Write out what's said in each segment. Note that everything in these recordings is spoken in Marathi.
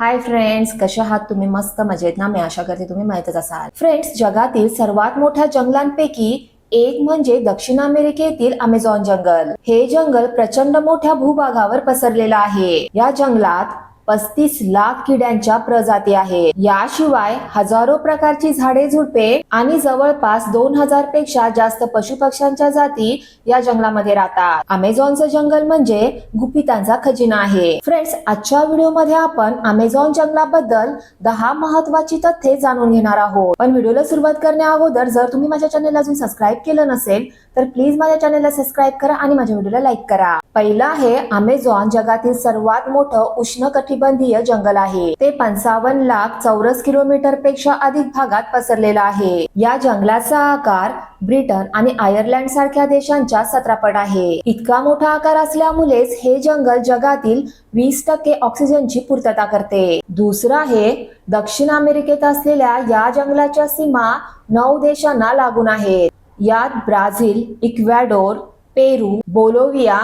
हाय फ्रेंड्स कशा आहात तुम्ही? मस्त मजेत ना? मी आशा करते तुम्ही माहितच असाल. फ्रेंड्स जगातील सर्वात मोठ्या जंगलांपैकी एक म्हणजे दक्षिण अमेरिकेतील अमेझॉन जंगल. हे जंगल प्रचंड मोठ्या भूभागावर पसरलेलं आहे. या जंगलात पस्तीस लाख किड्यांच्या प्रजाती आहेत याशिवाय हजारो प्रकारची झाडे झुडपे आणि जवळपास दोन हजारपेक्षा जास्त पशु पक्ष्यांच्या जाती या जंगलामध्ये राहतात. अमेझॉनचं जंगल म्हणजे गुपितांचा खजिना आहे. फ्रेंड्स आजच्या व्हिडिओमध्ये आपण अमेझॉन जंगलाबद्दल दहा महत्वाची तथ्ये जाणून घेणार आहोत. पण व्हिडिओला सुरुवात करण्या अगोदर जर तुम्ही माझ्या चॅनलला अजून सबस्क्राईब केलं नसेल तर प्लीज माझ्या चॅनलला सबस्क्राईब करा आणि माझ्या व्हिडिओला लाईक करा. पहिलं आहे अमेझॉन जगातील सर्वात मोठं उष्ण कटिबंधीय जंगल आहे. ते पंचावन्न लाख चौरस किलोमीटरपेक्षा अधिक भागात पसरलेलं आहे. या जंगलाचा आकार ब्रिटन आणि आयर्लंड सारख्या देशांच्या सत्रापट आहे. इतका मोठा आकार असल्यामुळेच हे जंगल जगातील वीस टक्के ऑक्सिजनची पूर्तता करते. दुसरं आहे दक्षिण अमेरिकेत असलेल्या या जंगलाच्या सीमा नऊ देशांना लागून आहेत. यात Brazil Ecuador Peru Bolivia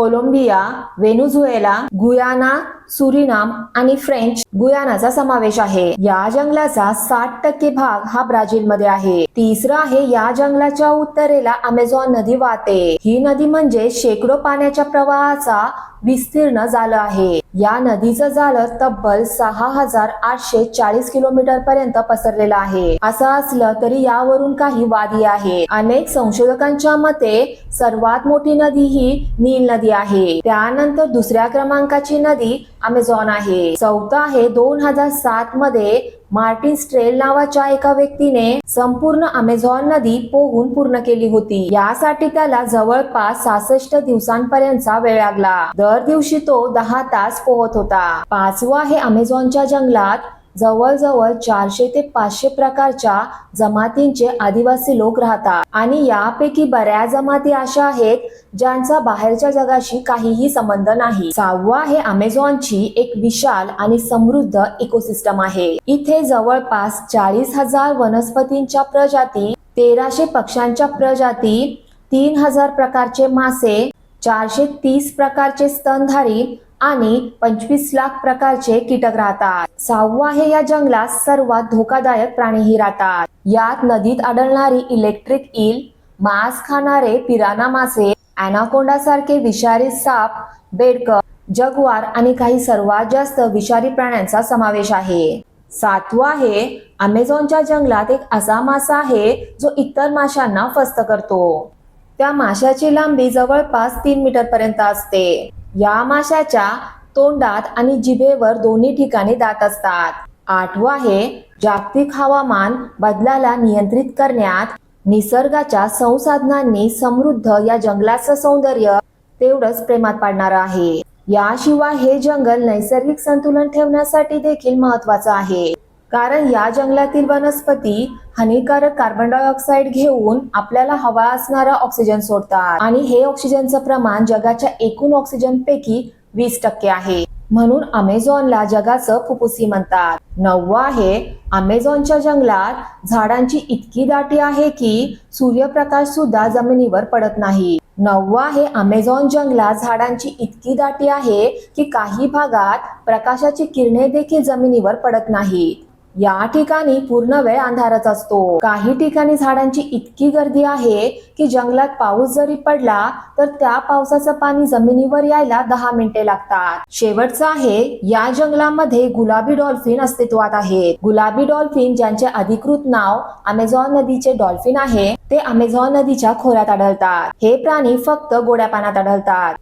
Colombia Venezuela Guyana Suriname आणि फ्रेंच गुयानाचा समावेश आहे. या जंगलाचा साठ टक्के भाग हा ब्राझीलमध्ये आहे. तिसरा आहे या जंगलाच्या उत्तरेला अमेझॉन नदी वाहते. ही नदी म्हणजे शेकडो पाण्याच्या प्रवाहाचा विस्तीर्ण झालं आहे. या नदीचं जाळं तब्बल सहा हजार आठशे चाळीस किलोमीटर पर्यंत पसरलेलं आहे. असं असलं तरी यावरून काही वादी आहे. अनेक संशोधकांच्या मते सर्वात मोठी नदी ही नील नदी आहे. त्यानंतर दुसऱ्या क्रमांकाची नदी अमेझॉन आहे. चौथा आहे दोन हजार सात मध्ये मार्टिन स्ट्रेल नावाच्या एका व्यक्तीने संपूर्ण अमेझॉन नदी पोहून पूर्ण केली होती. यासाठी त्याला जवळपास सहासष्ट दिवसांपर्यंतचा वेळ लागला. दर दिवशी तो दहा तास पोहत होता. पाचवा हे अमेझॉनच्या जंगलात जवळजवळ चारशे ते पाचशे प्रकारच्या जमातींचे आदिवासी लोक राहतात. आणि यापैकी बऱ्याच जमाती अशा आहेत ज्यांचा बाहेरच्या जगाशी काहीही संबंध नाही. सहावा हे अमेझॉनची एक विशाल आणि समृद्ध इकोसिस्टम आहे. इथे जवळपास चाळीस हजार वनस्पतींच्या प्रजाती तेराशे पक्ष्यांच्या प्रजाती तीन हजार प्रकारचे मासे चारशे तीस प्रकारचे स्तनधारी आणि पंचवीस लाख प्रकारचे कीटक राहतात. सहावा आहे या जंगलात सर्वात धोकादायक प्राणीही राहतात. यात नदीत आढळणारी इलेक्ट्रिक ईल मांस खाणारे पिराना मासे अॅनाकोंडा सारखे विषारी साप बेडक जगवार आणि काही सर्वात जास्त विषारी प्राण्यांचा समावेश आहे. सातवा आहे अमेझॉनच्या जंगलात एक असा मासा आहे जो इतर माशांना फस्त करतो. त्या माशाची लांबी जवळपास तीन मीटर पर्यंत असते. या माशाच्या तोंडात आणि जिभेवर दोन्ही ठिकाणी दात असतात. आठवं आहे जागतिक हवामान बदलाला नियंत्रित करण्यात निसर्गाच्या संसाधनांनी समृद्ध या जंगलाचं सौंदर्य तेवढंच प्रेमात पाडणार आहे. याशिवाय हे जंगल नैसर्गिक संतुलन ठेवण्यासाठी देखील महत्वाचं आहे. कारण या जंगलातील वनस्पती हानिकारक कार्बन डायऑक्साईड घेऊन आपल्याला हवा असणारा ऑक्सिजन सोडतात. आणि हे ऑक्सिजनचं प्रमाण जगाच्या एकूण ऑक्सिजन पैकी वीस टक्के आहे. म्हणून अमेझॉनला जगाचं फुफ्फुसी म्हणतात. नववं आहे अमेझॉनच्या जंगलात झाडांची इतकी दाटी आहे की सूर्यप्रकाश सुद्धा जमिनीवर पडत नाही. नववा आहे अमेझॉन जंगलात झाडांची इतकी दाटी आहे की काही भागात प्रकाशाची किरणे देखील जमिनीवर पडत नाहीत. या ठिकाणी पूर्ण वेळ अंधारच असतो. काही ठिकाणी झाडांची इतकी गर्दी आहे की जंगलात पाऊस जरी पडला तर त्या पावसाचं पाणी जमिनीवर यायला दहा मिनिटे लागतात. शेवटचं आहे या जंगलामध्ये गुलाबी डॉल्फिन अस्तित्वात आहे. गुलाबी डॉल्फिन ज्यांचे अधिकृत नाव अमेझॉन नदीचे डॉल्फिन आहे ते अमेझॉन नदीच्या खोऱ्यात आढळतात. हे प्राणी फक्त गोड्या पाण्यात आढळतात.